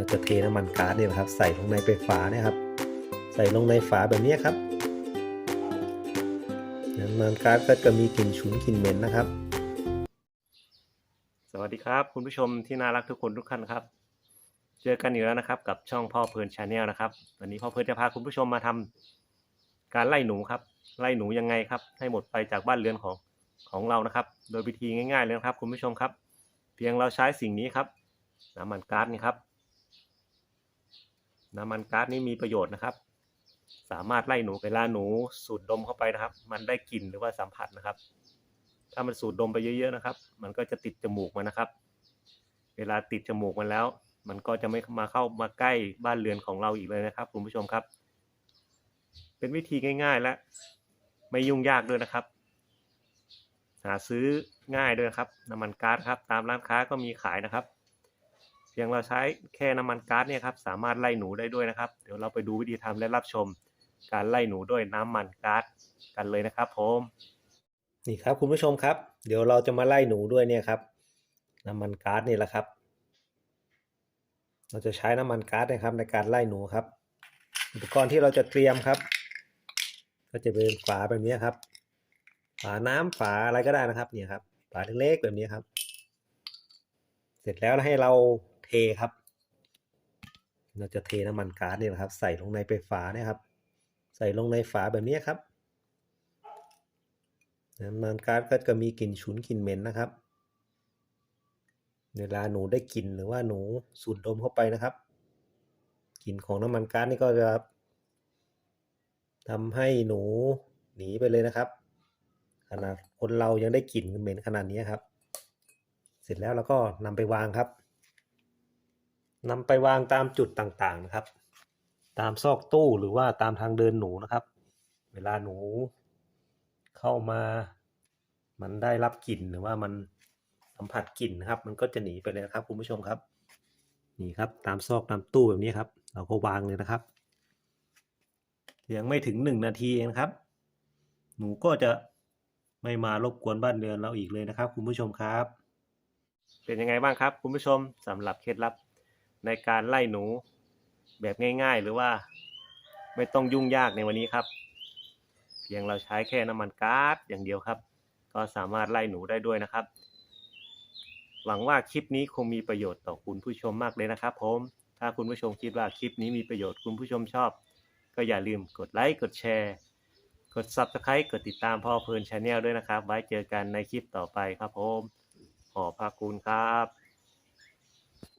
เราจะเทน้ำมันก๊าซเนี่ยนะครับ ใส่ลงในไปฝาเนี่ยครับ ใส่ลงในฝาแบบนี้ครับน้ำมันก๊าซก็จะมีกลิ่นฉุนกลิ่นเหม็นนะครับ สวัสดีครับ คุณผู้ชมที่น่ารักทุกคนทุกท่านครับ เจอกันอีกแล้วนะครับ กับช่องพ่อเพลินชาแนลนะครับวันนี้พ่อเพลินจะพาคุณผู้ชมมาทำการไล่หนูครับ ไล่หนูยังไงครับ ให้หมดไปจากบ้านเรือนของของเรานะครับ โดยวิธีง่ายๆเลยนะครับ คุณผู้ชมครับ เพียงเราใช้สิ่งนี้ครับน้ำมันก๊าซนี่ครับ น้ำมันก๊าซนี่มีประโยชน์นะครับ สามารถไล่หนูเวลาหนูสูดดมเข้าไปนะครับ มันได้กลิ่นหรือว่าสัมผัสนะครับ ถ้ามันสูดดมไปเยอะ ๆนะครับ มันก็จะติดจมูกมันนะครับ เวลาติดจมูกมันแล้ว มันก็จะไม่มาเข้ามาใกล้บ้านเรือนของเราอีกเลยนะครับคุณผู้ชมครับ เป็นวิธีง่าย ๆ และไม่ยุ่งยากด้วยนะครับ หาซื้อง่ายด้วยครับน้ำมันก๊าซครับ ตามร้านค้าก็มีขายนะครับ เพียงเราใช้แค่น้ำมันก๊าซเนี่ยครับสามารถไล่หนูได้ด้วยนะครับ เดี๋ยวเราไปดูวิธีทำและรับชม การไล่หนูด้วยน้ำมันก๊าซกันเลยนะครับผมนี่ครับคุณผู้ชมครับ เดี๋ยวเราจะมาไล่หนูด้วยเนี่ยครับ น้ำมันก๊าซนี่แหละครับ เราจะใช้น้ำมันก๊าซนะครับ ในการไล่หนูครับ อุปกรณ์ที่เราจะเตรียมครับ ก็จะเป็นฝาแบบนี้ครับ ฝาน้ำฝาอะไรก็ได้นะครับเนี่ยครับฝาเล็กๆแบบนี้ครับ เสร็จแล้วให้เรา เทครับ เราจะเทน้ำมันก๊าซเนี่ยนะครับ ใส่ลงในไปฝาเนี่ยครับ ใส่ลงในฝาแบบนี้ครับน้ำมันก๊าซก็จะมีกลิ่นฉุนกลิ่นเหม็นนะครับ เวลาหนูได้กลิ่นหรือว่าหนูสูดดมเข้าไปนะครับกลิ่นของน้ำมันก๊าซนี่ก็จะทำให้หนูหนีไปเลยนะครับ ขนาดคนเรายังได้กลิ่นเหม็นขนาดนี้ครับ เสร็จแล้วเราก็นำไปวางครับ นำไปวางตามจุดต่างๆนะครับ ตามซอกตู้หรือว่าตามทางเดินหนูนะครับ เวลาหนูเข้ามา มันได้รับกลิ่นหรือว่ามันสัมผัสกลิ่นนะครับ มันก็จะหนีไปเลยนะครับคุณผู้ชมครับ นี่ครับตามซอกตามตู้แบบนี้ครับ เราก็วางเลยนะครับเพียงไม่ถึงหนึ่งนาทีเองนะครับ หนูก็จะไม่มารบกวนบ้านเรือนเราอีกเลยนะครับ คุณผู้ชมครับ เป็นยังไงบ้างครับ คุณผู้ชมสำหรับเคล็ดลับ ในการไล่หนูแบบง่าย ๆ หรือว่าไม่ต้องยุ่งยากในวันนี้ครับ เพียงเราใช้แค่น้ำมันก๊าซอย่างเดียวครับ ก็สามารถไล่หนูได้ด้วยนะครับ หวังว่าคลิปนี้คงมีประโยชน์ต่อคุณผู้ชมมากเลยนะครับ ผม ถ้าคุณผู้ชมคิดว่าคลิปนี้มีประโยชน์คุณผู้ชมชอบ ก็อย่าลืมกดไลค์กดแชร์กด Subscribe กดติดตามพ่อเพลินชาแนลด้วยนะครับ ไว้เจอกันในคลิปต่อไปครับผม ขอพระคุณครับ